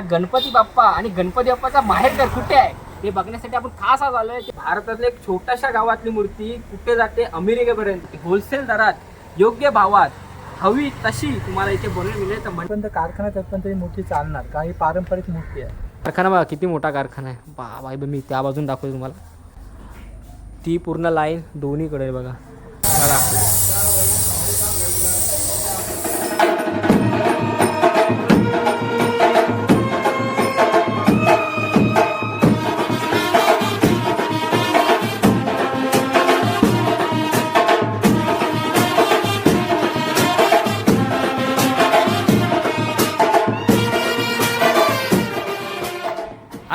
गणपती बाप्पा आणि गणपती बाप्पाचा माहेरघर कुठे आहे? हे बघण्यासाठी आपण खास आज आलोय भारतातल्या एक छोट्याशा गावातली मूर्ती कुठे जाते? अमेरिकेपर्यंत. होलसेल दरात योग्य भावात हवी तशी तुम्हाला इथे बनवून मिळेल. तर म्हण- पण कारखान्यात पण तरी मूर्ती चालणार. काही पारंपरिक मूर्ती आहे. कारखाना बघा किती मोठा कारखाना आहे. बा बाई बा, मी त्या बाजून दाखवतो तुम्हाला. ती पूर्ण लाईन दोन्हीकडे बघा.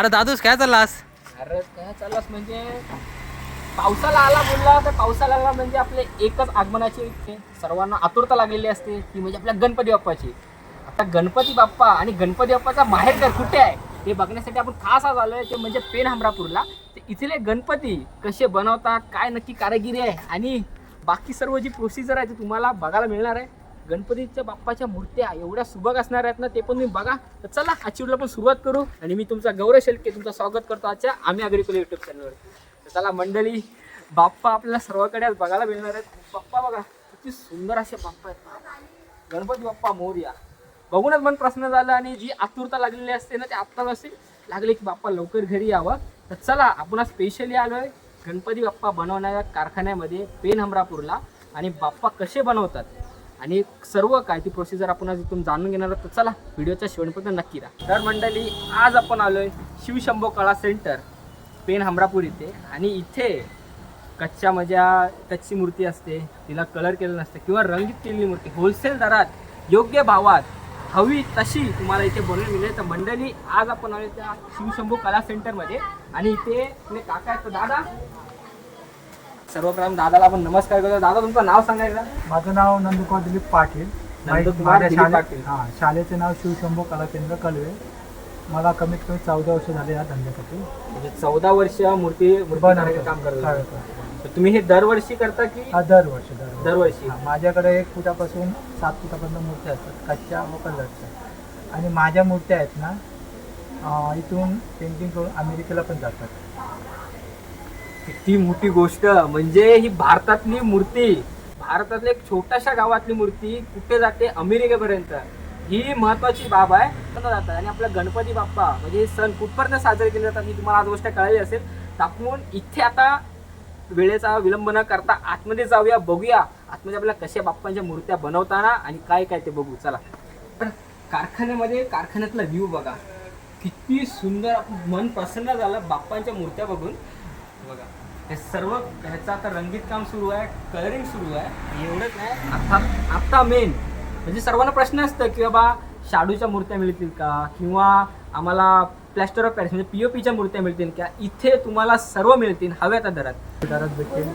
अरे दादूस काय चाललास? अरे काय चाललास म्हणजे? पावसाला आला बोलला तर पावसाला आला म्हणजे आपले एकच आगमनाची सर्वांना आतुरता लागलेली असते. ती म्हणजे आपल्या गणपती बाप्पाची. आता गणपती बाप्पा आणि गणपती बाप्पाचा माहेरघर कुठे आहे? हे बघण्यासाठी आपण खास आज आलोय ते म्हणजे पेन हमरापूरला. ते इथले गणपती कसे बनवतात काय नक्की कारागिरी आहे आणि बाकी सर्व जी प्रोसिजर आहे ती तुम्हाला बघायला मिळणार आहे. गणपतीच्या बाप्पाच्या मूर्त्या एवढ्या सुबक असणार आहेत ना ते पण तुम्ही बघा. तर चला आजच्या पण सुरुवात करू आणि मी तुमचा गौरव शेलके तुमचं स्वागत करतो आजच्या आम्ही अग्रिकुल युट्यूब चॅनलवर तर चला मंडळी बाप्पा आपल्याला सर्वकडे आज बघायला मिळणार आहेत. बाप्पा बघा किती सुंदर असे बाप्पा आहेत. गणपती बाप्पा मोर्या. बघूनच मन प्रश्न झाला आणि जी आतुरता लागलेली असते ना ते आत्ताच असे लागले की बाप्पा लवकर घरी यावं. तर चला आपण स्पेशली स्पेशली आलोय गणपती बाप्पा बनवणाऱ्या कारखान्यामध्ये पेन हमरापूरला आणि बाप्पा कसे बनवतात? आणि सर्व काय ती प्रोसिजर आपण आज इथून जाणून घेणार आहोत तर चला व्हिडिओच्या शेवटपर्यंत नक्की राहा. तर मंडळी आज आपण आलोय शिवशंभो कला सेंटर पेन हमरापूर इथे. आणि इथे कच्च्या मजा कच्ची मूर्ती असते तिला कलर केलेलं नसते किंवा रंगीत केलेली मूर्ती होलसेल दरात योग्य भावात हवी तशी तुम्हाला इथे बनवून मिळेल. तर मंडळी आज आपण आलो त्या शिवशंभू कला सेंटरमध्ये. आणि इथे आपले काका आहेत दादा सर्वप्रथम दादाला आपण नमस्कार करतो. दादा तुमचं नाव सांगायचं माझं नाव नंदकुमार दिलीप पाटील. नंदकुमार माझ्या दिलीप शाळे- पाटील. हा शाळेचे नाव शिवशंभो कला केंद्र कलवे मला कमीत कमी चौदा वर्ष झाले या धंद्यासाठी. म्हणजे चौदा वर्ष मूर्ती. काम करतो. तर तुम्ही हे दरवर्षी करता की हा दरवर्षी दरवर्षी. दरवर्षी. हा, माझ्याकडे एक फुटापासून सात फुटापर्यंत मूर्त्या असतात कच्च्या व कलरच्या. आणि माझ्या मूर्त्या आहेत ना अं, इथून पेंटिंग करून अमेरिकेला पण जातात. ती मोठी गोष्ट. म्हणजे ही भारतातली मूर्ती भारतातल्या एक छोट्याशा गावातली मूर्ती कुठे जाते? अमेरिकेपर्यंत. ही महत्वाची बाब आहे. जातात? आणि आपला गणपती बाप्पा म्हणजे हे सण कुठपर्यंत साजरे केले जातात ही तुम्हाला आज गोष्ट कळाली असेल. टाकून इथे आता वेळेचा विलंब न करता आतमध्ये जाऊया बघूया. आतमध्ये आपल्याला कशा बाप्पांच्या मूर्त्या बनवताना आणि काय काय ते बघू. चला. तर कारखान्यामध्ये कारखान्यातला व्ह्यू बघा. किती सुंदर मन प्रसन्न झालं बाप्पांच्या मूर्त्या बघून. बघा. हे सर्व ह्याचं आता रंगीत काम सुरू आहे कलरिंग सुरू आहे. एवढंच नाही आता आता मेन म्हणजे सर्वांना प्रश्न असतं की बाबा शाडूच्या मूर्त्या मिळतील का? किंवा आम्हाला प्लॅस्टर ऑफ पॅरिस म्हणजे पी ओ पीच्या मूर्त्या मिळतील का? इथे तुम्हाला सर्व मिळतील हव्या त्या दरात. दरात भेटेल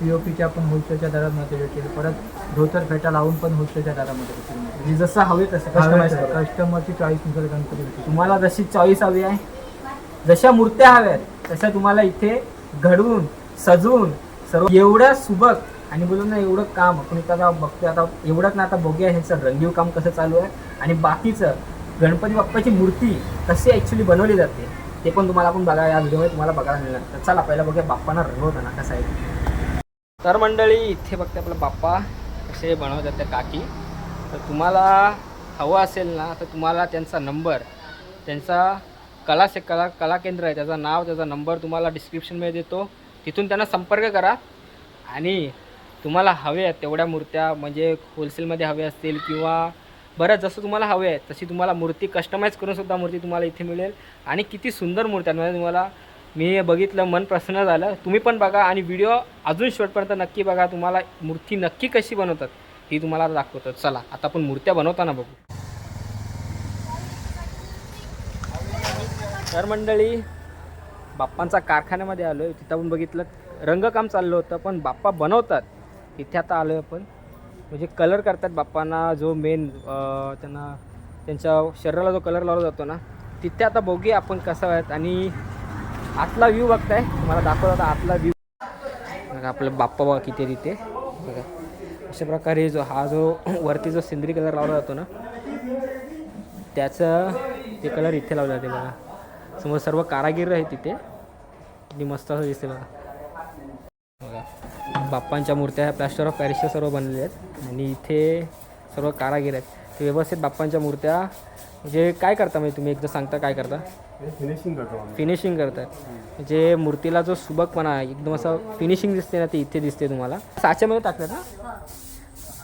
पी ओ पीच्या पण होलसेलच्या दरामध्ये भेटेल परत धोतर फेटा लावून पण होलसेलच्या दरामध्ये भेटेल म्हणजे जसं हवे तसं कस्टमाइज करा. कस्टमरची चॉईसनुसार गणपती भेटेल तुम्हाला जशी चॉईस हवी आहे जशा मूर्त्या हव्यात तशा तुम्हाला इथे घडवून सजवून सर्व एवढं सुबक आणि बोलून ना एवढं काम आपण त्याचा आता बघतोय आता एवढंच ना आता बघूया ह्याचं रंगीव काम कसं चालू आहे आणि बाकीचं गणपती बाप्पाची मूर्ती कशी ॲक्च्युली बनवली जाते ते पण तुम्हाला आपण बघा या व्हिडिओमध्ये तुम्हाला बघायला मिळणार. तर चला पहिला बघूया बाप्पांना रंगवताना कसं आहे. तर मंडळी इथे बघते आपला बाप्पा कसे बनवतात त्या काकी. तर तुम्हाला हवं असेल ना तर तुम्हाला त्यांचा नंबर त्यांचा कला से कला कला केंद्र आहे त्याचं नाव त्याचा नंबर तुम्हाला डिस्क्रिप्शनमध्ये देतो. तिथून त्यांना संपर्क करा. आणि तुम्हाला हवे आहेत तेवढ्या मूर्त्या म्हणजे होलसेलमध्ये हवे असतील किंवा बरं जसं तुम्हाला हवे आहे तशी तुम्हाला मूर्ती कस्टमाइज करूनसुद्धा मूर्ती तुम्हाला इथे मिळेल. आणि किती सुंदर मूर्त्या म्हणजे तुम्हाला? मी बघितलं मन प्रसन्न झालं. तुम्ही पण बघा आणि व्हिडिओ अजून शेवटपर्यंत नक्की बघा तुम्हाला मूर्ती नक्की कशी बनवतात ती तुम्हाला आता दाखवतो. चला आता आपण मूर्त्या बनवताना बघू. तर मंडळी बाप्पांचा कारखान्यामध्ये आलो आहे तिथं आपण बघितलं रंगकाम चाललं होतं पण बाप्पा बनवतात. तिथे आता आलो आहे आपण. म्हणजे कलर करतात बाप्पांना जो मेन त्यांना त्यांच्या शरीराला जो कलर लावला जातो ना तिथे आता बघूया आपण कसं आहेत आणि आतला व्ह्यू बघताय. मला दाखवत आता आतला व्ह्यू बघा आपलं बाप्पा बघा किती तिथे बघा. अशा प्रकारे जो हा जो वरती जो सिंदरी कलर लावला जातो ना त्याचं ते कलर इथे लावला जाते बघा. समोर सर्व कारागीर आहे तिथे. किती मस्त असं दिसते बघा. बघा. बाप्पांच्या मूर्त्या ह्या प्लॅस्टर ऑफ पॅरिसच्या सर्व बनलेल्या आहेत. आणि इथे सर्व कारागीर आहेत. ते व्यवस्थित बाप्पांच्या मूर्त्या. म्हणजे काय करता म्हणजे तुम्ही एकदा सांगता काय करता? फिनिशिंग करतो फिनिशिंग करतात जे मूर्तीला जो सुबकपणा आहे एकदम असं फिनिशिंग दिसते ना ते इथे दिसते तुम्हाला. साच्यामध्ये टाकतात ना?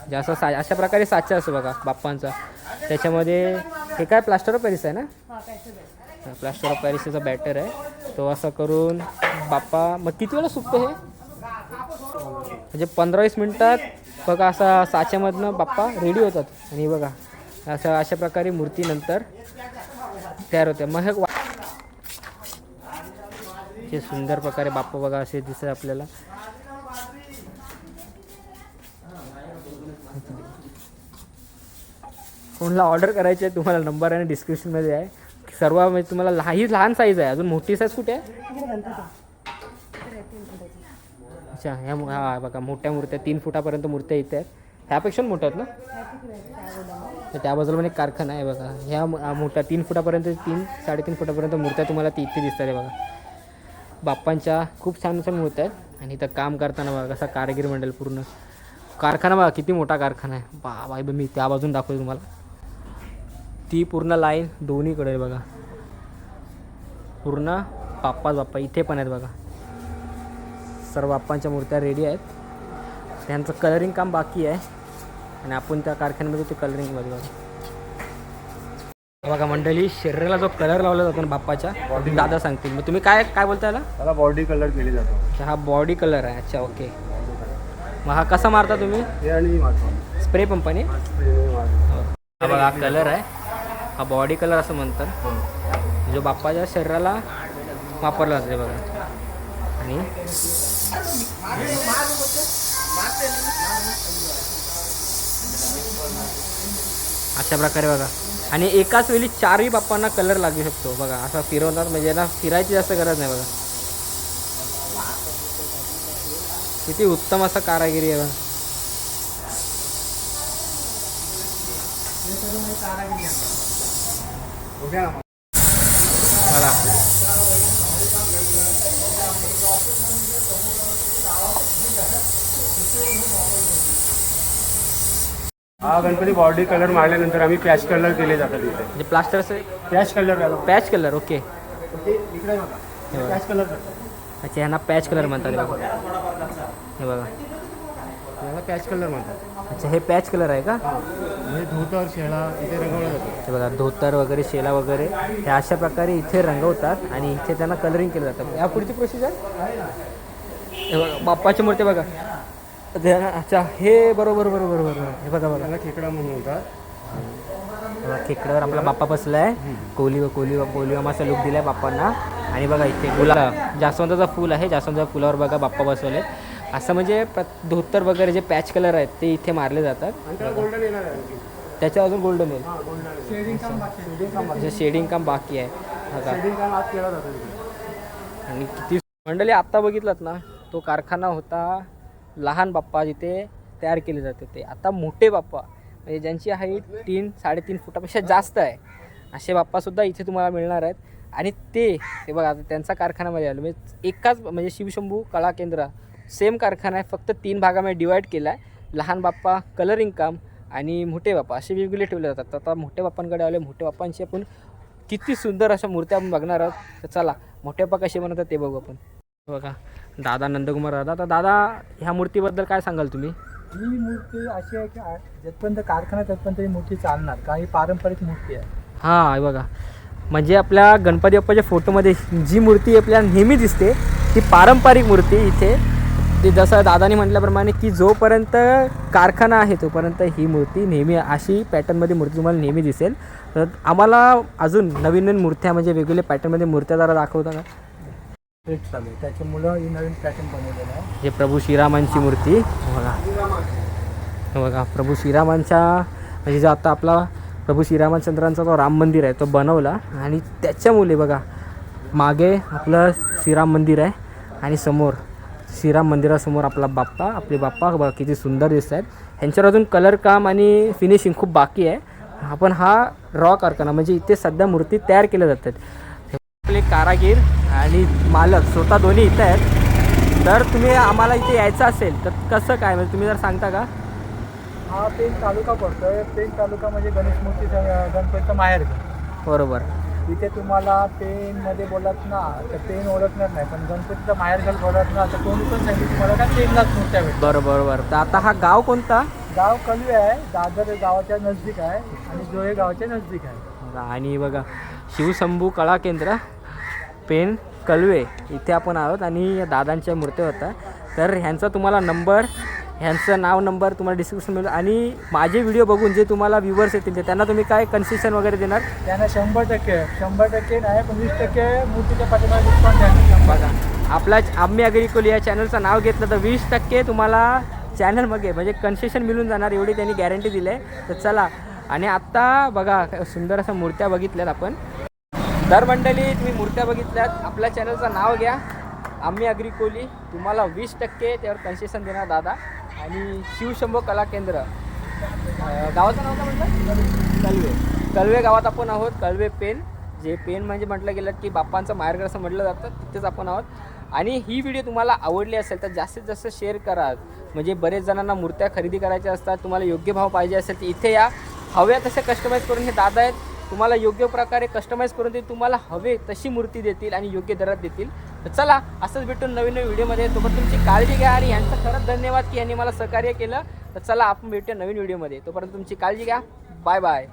जे असं सा अशा प्रकारे साचा असतो बघा बाप्पांचा. त्याच्यामध्ये हे काय प्लास्टर ऑफ पॅरिस आहे ना? प्लास्टर ऑफ पॅरिसचा बॅटर आहे. तो असं करून बाप्पा मग किती वेळा सुकतो हे? म्हणजे पंधरा वीस मिनटात बघा असा साच्यामधनं बाप्पा रेडी होतात. आणि बघा असं अशा प्रकारे मूर्ती नंतर तयार होते. मग हे सुंदर प्रकारे बाप्पा बघा असे दिसत आपल्याला. कोणाला ऑर्डर करायची आहे तुम्हाला नंबर आणि डिस्क्रिप्शनमध्ये आहे. सर्व म्हणजे तुम्हाला लहा ही लहान साईज आहे. अजून मोठी साईज कुठे आहे? अच्छा ह्या हा बघा मोठ्या मूर्त्या तीन फुटापर्यंत मूर्त्या इथे आहेत. ह्यापेक्षा पण मोठ्या आहेत ना? तर त्या बाजूला पण एक कारखाना आहे बघा. ह्या मोठ्या तीन फुटापर्यंत तीन साडेतीन फुटापर्यंत मूर्त्या तुम्हाला ती इथे दिसतात आहे बघा. बाप्पांच्या खूप छान छान मूर्त्या आहेत. आणि इथं काम करताना बघा कसा कारागीर मंडळ पूर्ण. कारखाना बघा किती मोठा कारखाना आहे. बा बाई मी त्या बाजून दाखवतो तुम्हाला. ती पूर्ण लाईन दोन्हीकडे आहे बघा. पूर्ण बाप्पाच बाप्पा इथे पण आहेत बघा. सर्व बाप्पांच्या मूर्त्या रेडी आहेत. त्यांचं कलरिंग काम बाकी आहे. आणि आपण त्या कारखान्यामध्ये ते कलरिंग बघा. बघा मंडळी शरीराला जो कलर लावला जातो ना बाप्पाच्या दादा सांगतील. मग तुम्ही काय काय बोलताय ना त्याला बॉडी कलर केली जातो. अच्छा, हा बॉडी कलर आहे. अच्छा ओके मग हा कसा मारता तुम्ही? हे स्प्रे पंपाने हे. हा बघा हा कलर आहे. हा बॉडी कलर असं म्हणतात. जो बाप्पाच्या शरीराला वापरला जाते बघा. आणि अशा प्रकारे बघा. आणि एकाच वेळी चारही बाप्पांना कलर लागू शकतो. बघा असा फिरवणार म्हणजे ना फिरायची जास्त गरज नाही बघा. किती उत्तम असा कारागिरी आहे बघा. हा गणपती बॉडी कलर मारल्यानंतर आम्ही पॅच कलर केले जातात इथे. म्हणजे प्लास्टरचं patch colour patch colour okay. इकडे बघा. पॅच कलर करतात अच्छा ह्यांना पॅच कलर म्हणतात हे बघा हे बघा. याला पॅच कलर म्हणतात. अच्छा हे पॅच कलर आहे का? म्हणजे धोतर शेळा इथे रंगवला जातो. हे बघा धोतर वगैरे शेला वगैरे हे अशा प्रकारे इथे रंगवतात आणि इथे त्यांना कलरिंग केलं जातं. या पुढची प्रोसिजर हे बघा बाप्पाची मूर्ती बघा. अच्छा हे बरोबर बरोबर बरोबर. हे बघा बघा. खेकडा म्हणून म्हणतात. बघा खेकड्यावर आपला बाप्पा बसलाय. कोली व कोली कोली असा लुक दिलाय बाप्पांना. आणि बघा इथे गुलाब जास्वंदाचं फूल आहे. जास्वंदाच्या फुलावर बघा बाप्पा बसवले. असं म्हणजे प्र- धोतर वगैरे जे पॅच कलर आहेत ते इथे मारले जातात. आहे. त्याच्यावर अजून गोल्डन येईल. हा गोल्डन शेडिंग काम बाकी शेडिंग काम शेडिंग काम बाकी आहे. बघा. शेडिंग काम आज केला जातो तिथे आणि किती मंडळी आत्ता बघितलात ना तो कारखाना होता लहान बाप्पा जिथे तयार केले जाते ते. आता मोठे बाप्पा. म्हणजे ज्यांची हाईट तीन साडेतीन फुटापेक्षा जास्त आहे. असे बाप्पासुद्धा इथे तुम्हाला मिळणार आहेत. आणि ते ते बघा आता त्यांचा कारखान्यामध्ये आलो. म्हणजे एकाच म्हणजे शिवशंभू कला केंद्र सेम कारखाना आहे. फक्त तीन भागामध्ये डिवाईड केला आहे लहान बाप्पा कलरिंग काम आणि मोठे बाप्पा असे वेगवेगळे ठेवले जातात. आता मोठ्या बाप्पांकडे आले मोठ्या बाप्पांची आपण किती सुंदर अशा मूर्त्या आपण बघणार आहोत. तर चला मोठे बाप्पा कसे बनवतात ते बघू आपण. बघा दादा नंदकुमार दादा. तर दादा ह्या मूर्तीबद्दल काय सांगाल तुम्ही? ही मूर्ती अशी आहे की आ- जिथपर्यंत कारखाना आहे तिथपर्यंत ही मूर्ती चालणार. का ही पारंपरिक मूर्ती आहे. हां हे बघा. म्हणजे आपल्या गणपती बाप्पाच्या फोटोमध्ये जी मूर्ती आपल्याला नेहमी दिसते ती पारंपरिक मूर्ती इथे. ती जसं दादाने म्हटल्याप्रमाणे की जोपर्यंत कारखाना आहे तोपर्यंत ही मूर्ती नेहमी अशी पॅटर्नमध्ये मूर्ती तुम्हाला नेहमी दिसेल. तर आम्हाला अजून नवीन नवीन मूर्त्या म्हणजे वेगवेगळ्या पॅटर्नमध्ये मूर्त्या जरा दाखवता का? ट्रेट चालू आहे. त्याच्यामुळं ही नवीन पॅटर्न बनवलेलं आहे. हे प्रभू श्रीरामांची मूर्ती. बघा. हे बघा प्रभू श्रीरामांच्या म्हणजे जो आता आपला प्रभू श्रीरामचंद्रांचा जो राम मंदिर आहे तो बनवला. आणि त्याच्यामुळे बघा मागे आपलं श्रीराम मंदिर आहे आणि समोर श्रीराम मंदिरासमोर आपला बाप्पा आपले बाप्पा बघा किती सुंदर दिसत आहेत. ह्यांच्यावर अजून कलर काम आणि फिनिशिंग खूप बाकी आहे. आपण हा रॉ कारखाना म्हणजे इथे सध्या मूर्ती तयार केल्या जातात. आपले कारागीर आणि मालक स्वतः दोन्ही इथं आहेत. तर तुम्ही आम्हाला इथे यायचं असेल तर कसं काय? म्हणजे तुम्ही जर सांगता का? हा पेन तालुका पडतोय. पेन तालुका म्हणजे गणेश मूर्तीचा गणपतीचं माहेर बरोबर. इथे तुम्हाला पेनमध्ये बोलत ना तर पेन ओळखणार नाही पण गणपतीचा माहेर घाल बोलत ना तर कोणी पण सांगितलं तुम्हाला का पेनलाच मूर्त्या बरोबर बरोबर. तर आता हा गाव कोणता? गाव कलवे आहे. दादर गावाच्या नजदीक आहे आणि जोहे गावाच्या नजदीक आहे. आणि बघा शिवशंभू कला केंद्र. पेन कलवे इथे आपण आहोत आणि या दादांच्या मूर्त्या होत्या. तर ह्यांचा तुम्हाला नंबर ह्यांचं नाव नंबर तुम्हाला डिस्क्रिप्शन मिळेल. आणि माझे व्हिडिओ बघून जे तुम्हाला व्ह्युअर्स येतील ते त्यांना तुम्ही काय कन्सेशन वगैरे देणार? त्यांना शंभर टक्के शंभर टक्के नाही पण वीस टक्के मूर्तीच्या पाठीमागे डिस्काउंट द्या. बघा आपला आम्ही अग्रिकोली या चॅनलचं नाव घेतलं तर वीस टक्के तुम्हाला चॅनलमध्ये म्हणजे कन्सेशन मिळून जाणार एवढी त्यांनी गॅरंटी दिली आहे. तर चला आणि आत्ता बघा सुंदर अशा मूर्त्या बघितल्यात आपण. दर मंडळी तुम्ही मूर्त्या बघितल्यात. आपल्या चॅनलचं नाव घ्या. आम्ही अग्रिकोली तुम्हाला वीस टक्के त्यावर कन्सेशन देणार दादा. आणि शिवशंभो कला केंद्र. गावाचं नाव काय म्हटलं? कलवे कलवे गावात आपण आहोत. कलवे पेन. जे पेन म्हणजे म्हटलं गेलं की बाप्पांचं माहेरघर असं म्हटलं जातं. तिथेच आपण आहोत. आणि ही व्हिडिओ तुम्हाला आवडली असेल तर जास्तीत जास्त शेअर करा. म्हणजे बरेच जणांना मूर्त्या खरेदी करायच्या असतात. तुम्हाला योग्य भाव पाहिजे असेल तर इथे या. हव्या तसे कस्टमाइज करून हे दादा आहेत. तुम्हाला योग्य प्रकारे कस्टमाइज करून देतील तुम्हाला हवे तशी मूर्ती देतील आणि योग्य दरात देतील. तर चला असंच भेटून नवीन नवीन व्हिडिओमध्ये. तोपर्यंत तुमची काळजी घ्या आणि यांचं खरंच धन्यवाद की यांनी मला सहकार्य केलं. तर चला आपण भेटूया नवीन व्हिडिओमध्ये. तोपर्यंत तुमची काळजी घ्या. Bye bye